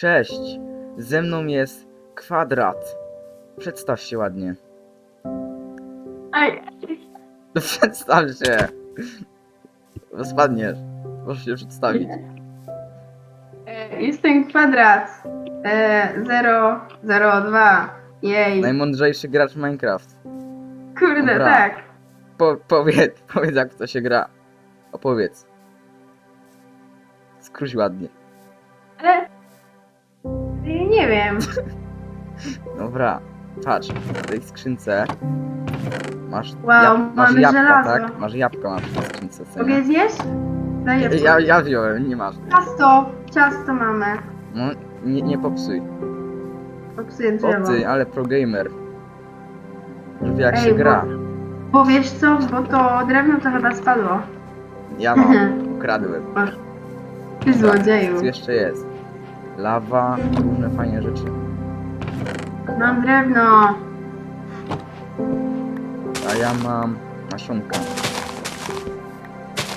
Cześć, ze mną jest kwadrat. Przedstaw się ładnie. No przedstaw się. Bo Spadniesz. Możesz się przedstawić. e, jestem kwadrat. E, 0, 0, 2. Jej. Najmądrzejszy gracz Minecraft. Kurde, Dobra. tak. Po, powiedz, powiedz jak to się gra. Opowiedz. Skróć ładnie. Ale... Dobra, patrz, w tej skrzynce masz, Wow, masz mamy jabłka, żelazo. tak? Masz jabłka masz w tej skrzynce, co Mogę nie? zjeść? Daję. Ja, ja wziąłem, nie masz. Ciasto. Ciasto mamy. No, nie, nie popsuj. Popsuję drzewo. Ale pro gamer. Wie jak Ej, się bo- gra. Bo wiesz co, bo to drewno to chyba spadło. Ja mam, ukradłem. Ty złodzieju. Co jeszcze jest? Lawa, różne fajne rzeczy. Mam drewno. A ja mam nasionka.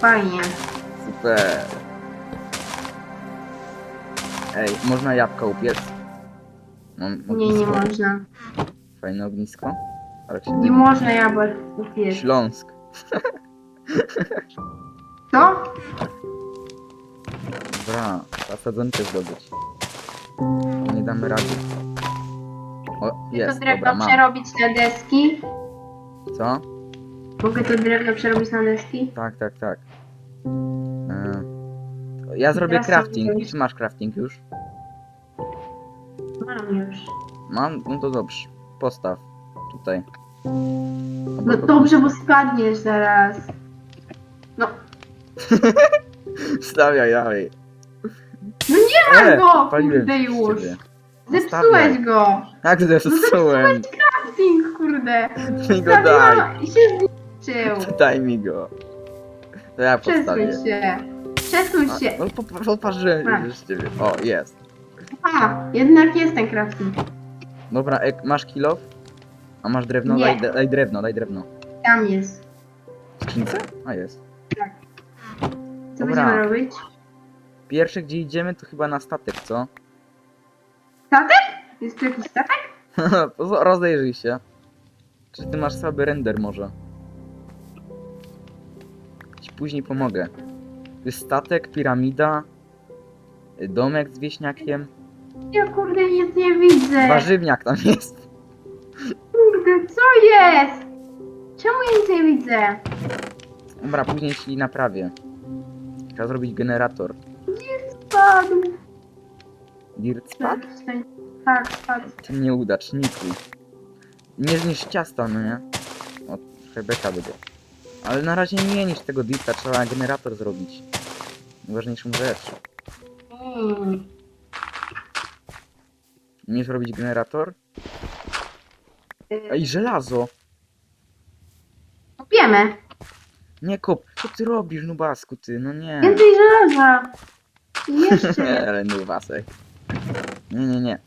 Fajnie. Super. Ej, można jabłka upiec? Mam Nie, nie ognisko. można. Fajne ognisko. Ale się Nie można jabłek kupić. Śląsk. Co? Dobra, trzeba sadzonkę zdobyć. Nie damy rady. O, jest, to drewno dobra, mam. przerobić na deski? Co? Mogę to drewno przerobić na deski? Tak, tak, tak. E, ja zrobię Teraz crafting. Czy masz crafting już? Mam już. Mam? No to dobrze. Postaw. Tutaj. No dobrze, bo spadniesz zaraz. No, Stawiaj dalej. No nie ma go, paliłem kurde, przez już. ciebie. zepsułeś go. Jak zepsułem? Crafting, kurde. Mi go daj. Stawiłam i się zniszczył. Daj mi go. To ja Przesuń postawię. się. Przesuń A, się. No po- po- poparzyłem Masz. już ciebie. O, jest. A, jednak jest ten crafting. Dobra, ek, masz kilof? A masz drewno? Nie. Daj, daj drewno, daj drewno. Tam jest. W skrzynce? A jest. Co Dobra. będziemy robić? Pierwsze gdzie idziemy to chyba na statek, co? Jest tu jakiś statek? Rozejrzyj się. Czy ty masz słaby render może? Ci później pomogę. Tu jest statek, piramida, domek z wieśniakiem, Ja kurde nic nie widzę. warzywniak tam jest. Kurde, co jest? Czemu ja nic nie widzę? Dobra, później ci naprawię. Trzeba zrobić generator. Spadł. Dirt spadł? Tak, spadł. Ty nieudaczniku. Nie zniszcz ciasta, no nie? O, trochę beka będzie. Ale na razie nie niż tego dirta, trzeba generator zrobić. Najważniejszą rzecz. Mm. Nie zrobić generator? Ej, żelazo! Kopiemy. Nie kop, co ty robisz, nubasku, ty? No nie. Więcej żelaza. Jeszcze. Ale nubasek. Nie, nie, nie.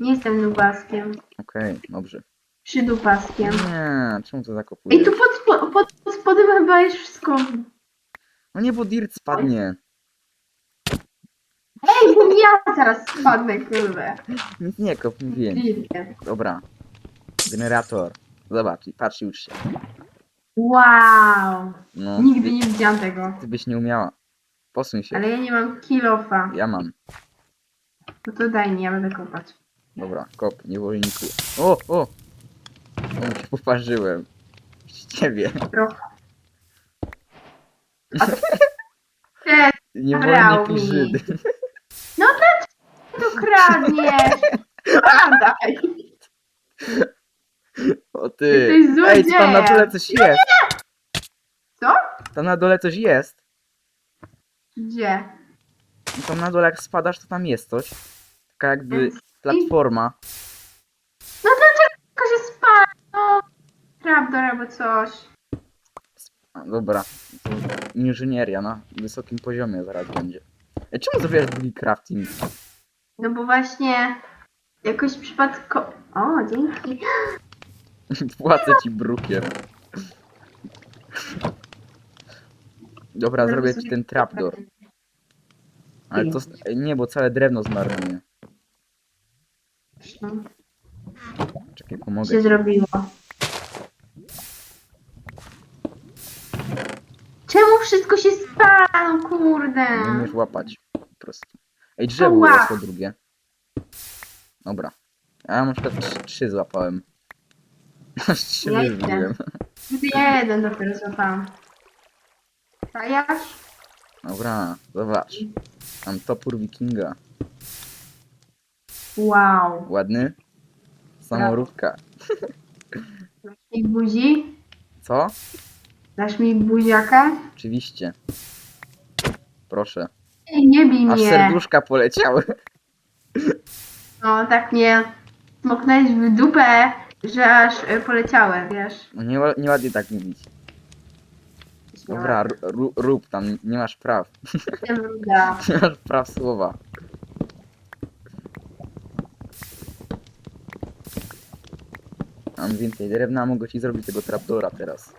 Nie jestem nubaskiem. Okej, dobrze. Przydupaskiem. Nie, czemu to zakopujesz? Ej, tu pod, spo- pod, pod spodem chyba jest wszystko. No nie, bo dirt spadnie. Ej, bo ja zaraz spadnę, kurde. Nic nie kop. Widzę. Dobra. Generator. Zobacz, i patrz już się. Wow. No, Nigdy nie widziałam tego. ty byś nie umiała. Posuń się. Ale ja nie mam kilofa. Ja mam. No to daj mi, ja będę kopać. Dobra, kop, niewolniku. O, o! O, się poparzyłem. Z ciebie. Trochę. A Cześć, Niewolnik Brał i mi. Żyd. tu kradniesz. A, daj. O ty. Jesteś Ej, tam na dole coś jest. Co? Tam na dole coś jest. Gdzie? I tam na dole jak spadasz, to tam jest coś. Taka jakby platforma. Tylko się spadł. No, trapdor albo coś. A, dobra. To inżynieria na wysokim poziomie zaraz będzie. Ej, czemu zrobiłeś drugi crafting? No bo właśnie jakoś przypadko... O, dzięki. Płacę ci brukiem. Dobra, zrobię ci ten trapdoor. Ale to... Nie, bo całe drewno zmarnuje. No, Czekaj, pomogę. się zrobiło. Czemu wszystko się no kurde? Nie umiesz łapać. Po prostu. Ej, drzewo Ała. urosło drugie. Dobra. Ja na przykład trzy, trzy złapałem. Aż trzy Ja wyrzuciłem. Jeden dopiero złapałam. Stajasz? Dobra, zobacz. Mam topór wikinga. Wow. Ładny? Samoróbka. Dasz mi buzi? Co? Dasz mi buziaka? Oczywiście. Proszę. Ej, nie bij Aż mnie. serduszka poleciały. No, tak mnie smoknąłeś w dupę, że aż y, poleciałem, wiesz. No nie, nieładnie tak mówić. Dobra, ru- rób tam, nie masz praw. Nie masz praw słowa. Mam więcej drewna, mogę ci zrobić tego trapdora teraz.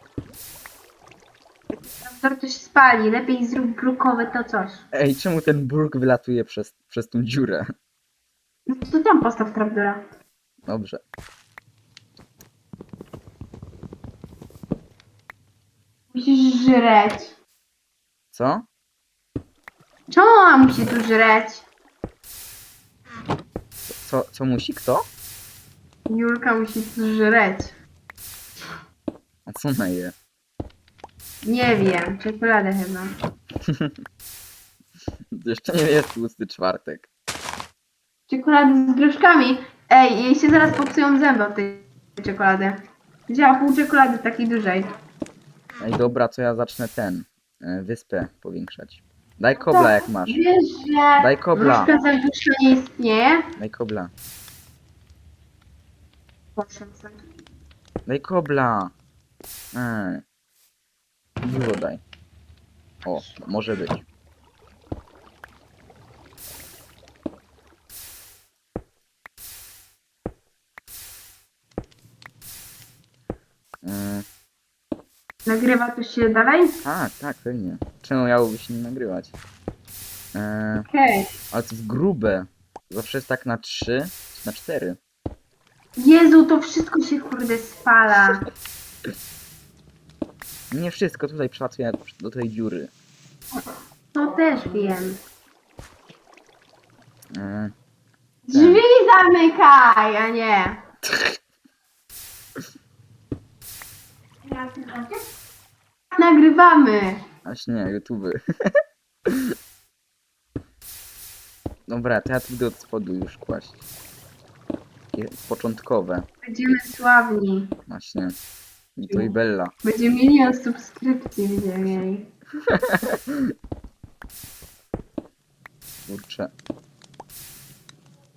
To coś spali, lepiej zrób brukowe to coś. Ej, czemu ten burg wylatuje przez, przez tą dziurę? No to tam postaw trapdora. Dobrze. Musisz żreć. Co? Czemu ona musi tu żreć? Co, co musi kto? Julka musi tu żreć. A co ona je? Nie wiem, czekoladę chyba. Jeszcze nie jest tłusty czwartek. Czekolady z gruszkami. Ej, jej się zaraz popsują zęby od tej czekolady. Wzięła pół czekolady takiej dużej. Ej, dobra, co ja zacznę ten. e, Wyspę powiększać. Daj kobla jak masz. Wiesz, że Daj kobla. nie istnieje? Daj kobla. Proszę. Daj kobla. Ej. Dużo daj. O, może być. Yy, Nagrywa to się dalej? tak, tak, pewnie. Czemu miałoby się nie nagrywać? Yy, Okej. ale to jest grube. Zawsze jest tak na 3, na 4. Jezu, to wszystko się kurde spala. Nie wszystko tutaj przelatuję do tej dziury. To też wiem. Yy, Drzwi zamykaj, a nie. Nagrywamy. Właśnie nie, YouTube. Dobra, to ja tu idę od spodu już kłaść. Takie początkowe, Będziemy sławni. właśnie. I to i Bella. Będziemy milion subskrypcji będziemy mieli. Kurczę.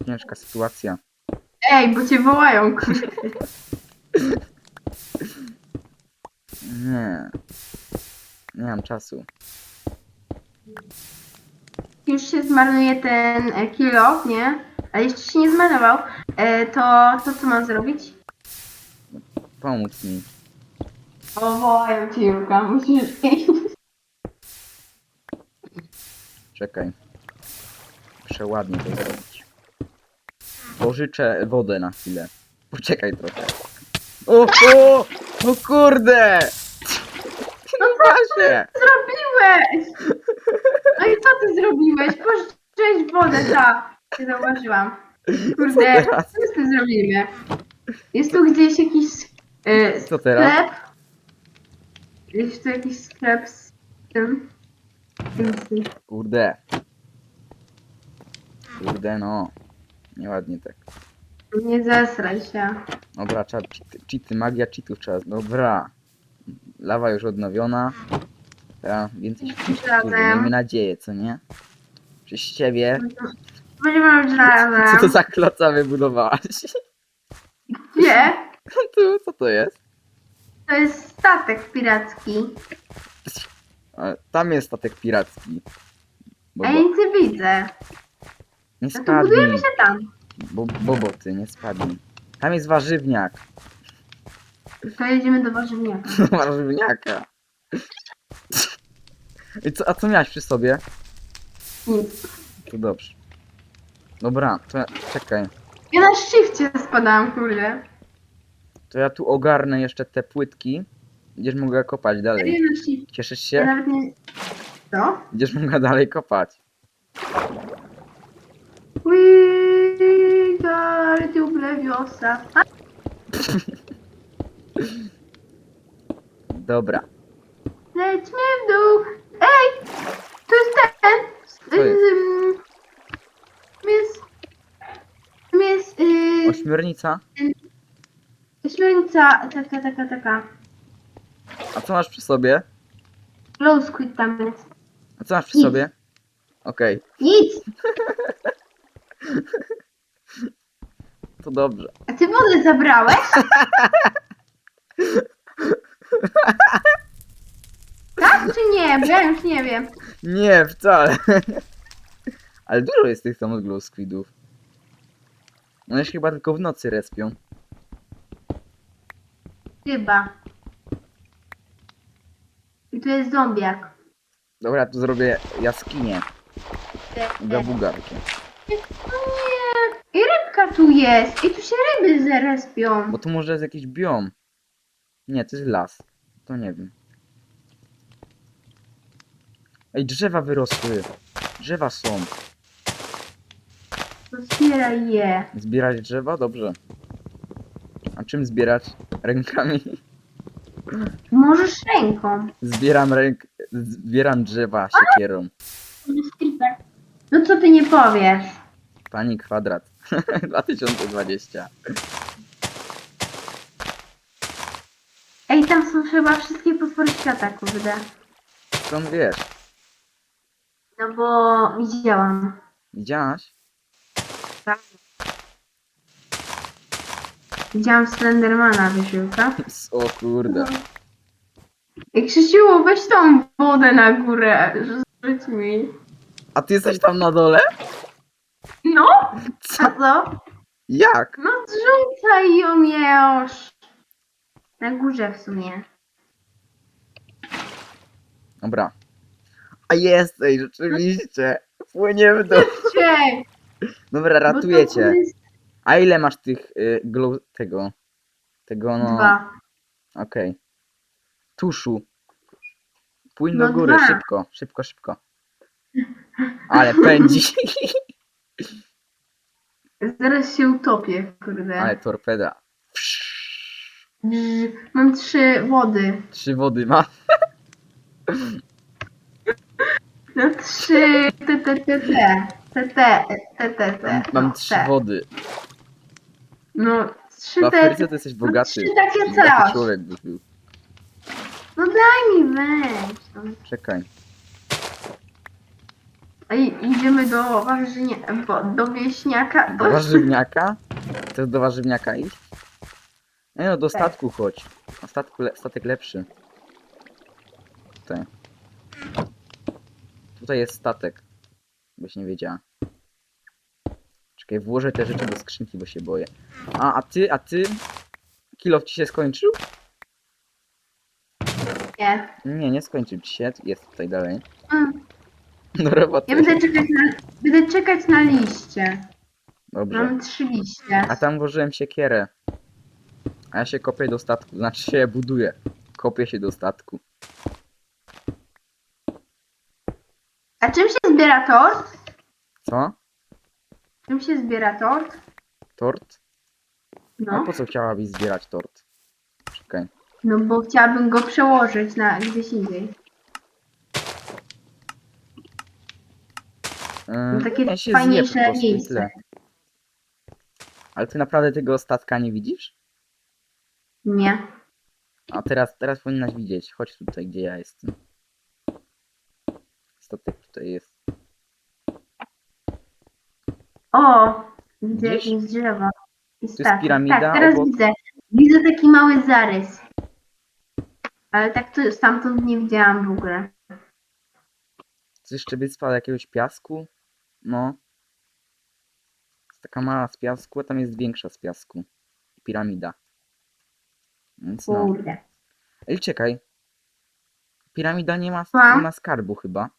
Ciężka sytuacja. Ej, bo cię wołają, kurde. Nie. Nie mam czasu. Już się zmarnuje ten e, kilo, nie? Ale jeszcze się nie zmarnował. E, to, to co mam zrobić? Pomóc mi. O, wołają cię, Julka, musisz iść. Czekaj. Muszę ładnie to zrobić. Pożyczę wodę na chwilę. Poczekaj trochę. O, o, o kurde! No właśnie! Zrobiłeś! No i co ty zrobiłeś? Pożyczyłeś wodę, ta. Nie zauważyłam. Kurde, Co teraz? co my zrobimy? Jest tu gdzieś jakiś e, Co teraz? sklep? Jest tu jakiś sklep z tym? tym, z tym. Kurde. Kurde no. Nieładnie tak. Nie zesraj się. Dobra, trzeba cheaty, cheaty, magia cheatów trzeba. Dobra. Lawa już odnowiona. Teraz więcej Razem. Miejmy nadzieję, co nie? Przez ciebie. Będziemy już razem. Co to za kloca wybudowałaś? Gdzie? Tu, co to jest? To jest statek piracki. Tam jest statek piracki. Bo, A ja bo, nic nie widzę. nie No to budujemy się tam. Bo, boboty, nie spadnij. Tam jest warzywniak. To jedziemy do warzywniaka. Warzywniaka. I co, a co miałeś przy sobie? Nic. To dobrze. Dobra, to ja, czekaj. Ja na szczyfcie spadałam, kurde. To ja tu ogarnę jeszcze te płytki. Będziesz mogła kopać Ja dalej. na. Cieszysz Ja się? nawet nie... Co? Będziesz mogła dalej kopać. We got to Leviosa. A, Dobra. lećmy w dół. Ej! To jest ten! Co jest? Ym, Tam jest... Tam jest... Yy, Ośmiornica? Śmiernica, taka, taka, taka. A co masz przy sobie? Glow squid tam jest. A co masz przy Nic. sobie? Okej, Nic! to dobrze. A ty wodę zabrałeś? tak czy nie? Bo ja już nie wiem. Nie, wcale. Ale dużo jest tych tam glow squidów. One się chyba tylko w nocy respią. Chyba. I tu jest zombiak. Dobra, tu zrobię jaskinię. Gabugarkę. No nie. Tu jest. I tu się ryby zerespią. Bo tu może jest jakiś biom. Nie, to jest las. To nie wiem. Ej, drzewa wyrosły. Drzewa są. To zbieraj je. Zbierać drzewa? Dobrze. A czym zbierać? Rękami? Możesz ręką. Zbieram ręk... Zbieram drzewa siekierą. No co ty nie powiesz? Pani kwadrat. 2020. Ej, tam są chyba wszystkie potwory świata, kurde. Skąd wiesz? No bo widziałam. Widziałaś? Widziałam Slendermana, wysiłka. O kurde. Ej, Krzysiu, weź tą wodę na górę, rzuć mi. A ty jesteś tam na dole? No, Co? co? Jak? No zrzucaj ją już. Na górze w sumie. Dobra. A jesteś, rzeczywiście. Płynie w dół. Cześć! Dobra, bo to ratuję cię. jest A ile masz tych y, glow... tego? Tego no... Dwa. Okej. Tuszu. Płyń No do góry, dwa. szybko, szybko, szybko. Ale pędzi. Zaraz się utopię, kurde. Ale torpeda. Mam trzy wody. Trzy wody ma. No trzy te te te te. Te te te te te. Mam, no, trzy wody. No trzy W te. Afryce to jesteś no, bogaty. trzy takie Bogaty coś. człowiek był. No daj mi weź. No. Czekaj. Ej, idziemy do warzynie, bo, do wieśniaka. Do warzywniaka? Chcesz do warzywniaka iść? Nie no, do Tak. statku chodź. A statku le statek lepszy. Tutaj. Tutaj jest statek. Byś nie wiedziała. Czekaj, włożę te rzeczy do skrzynki, bo się boję. A, a ty, a ty? Kilof ci się skończył? Nie. Nie, nie skończył ci się. Jest tutaj dalej. Mm. Do roboty. Ja będę czekać na, będę czekać na liście. Dobrze. Mam trzy liście. A tam włożyłem siekierę. A ja się kopię do statku. Znaczy się buduję. Kopię się do statku. A czym się zbiera tort? Co? Czym się zbiera tort? Tort? A No, po co chciałabyś zbierać tort? Czekaj. no bo chciałabym go przełożyć na gdzieś indziej. Yy, takie ja się fajniejsze zje po prostu i miejsce. tyle. Ale ty naprawdę tego statka nie widzisz? Nie. A teraz, teraz powinnaś widzieć. Chodź tutaj, gdzie ja jestem. Statek tutaj jest. O! Widzę Widzisz? jakieś drzewo. I jest statek. piramida Tak, teraz obok. widzę. Widzę taki mały zarys. Ale tak to stamtąd nie widziałam w ogóle. To jeszcze wyspał jakiegoś piasku? No. Jest taka mała z piasku, a tam jest większa z piasku. Piramida. Więc no. Kurde. Ej, czekaj. Piramida nie ma, nie ma skarbu chyba.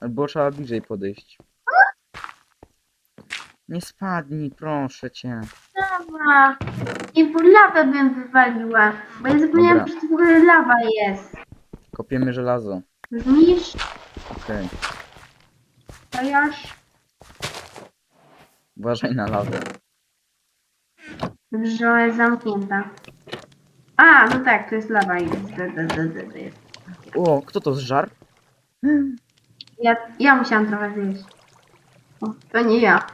Albo trzeba bliżej podejść. Nie spadnij, proszę cię. Lawa. I w lawę bym wywaliła. Bo ja zapomniałam, Dobra. że to w ogóle lawa jest. Kopiemy żelazo. Zniszcz, Okej. Chociaż. Uważaj na lawę. Ona jest zamknięta. A, no tak, to jest lawa i d- d- d- d- d- jest. O, kto to zżar? Ja, ja musiałam trochę zjeść. O, to nie ja.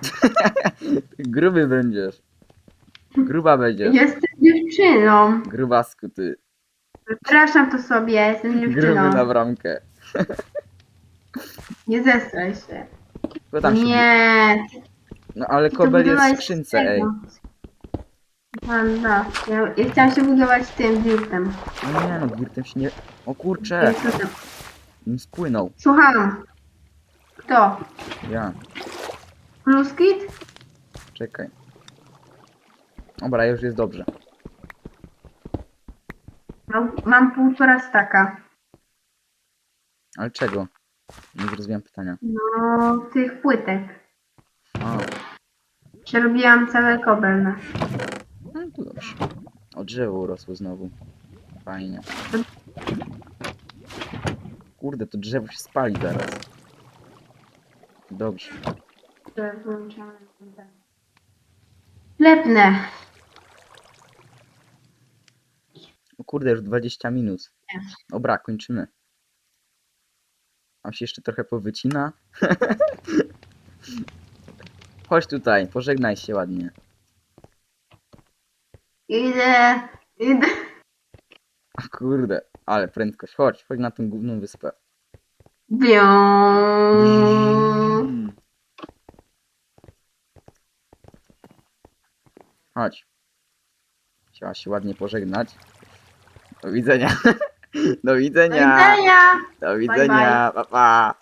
Gruby będziesz. Gruba będziesz. Jestem dziewczyną. Grubasku ty. Przepraszam to sobie, jestem Gruby dziewczyną. na bramkę. Nie zestraj się. Tam się... nie. No ale to kobel jest budowałeś w skrzynce, tego. ej. No, no. Ja, ja chciałam się budować tym dirtem. No nie no, dirtem się nie... O kurcze! Spłynął. Słucham. Kto? Ja. Pluskit? Czekaj. Dobra, już jest dobrze. Mam, mam półtora staka. Ale czego? Nie zrozumiałem pytania. No, tych płytek. A, Przerobiłam całe kobelne. no to dobrze. O drzewo urosło znowu. Fajnie. Kurde, to drzewo się spali zaraz. Dobrze. Lepne. O kurde, już 20 minut. Dobra, kończymy. Tam się jeszcze trochę powycina. Chodź tutaj, pożegnaj się ładnie. Idę. Idę. O kurde, ale prędkość. Chodź, chodź na tą główną wyspę. Bią. Chodź. Chciała się ładnie pożegnać. Do widzenia. Do Do widzenia. widzenia. Do widzenia. Pa, pa.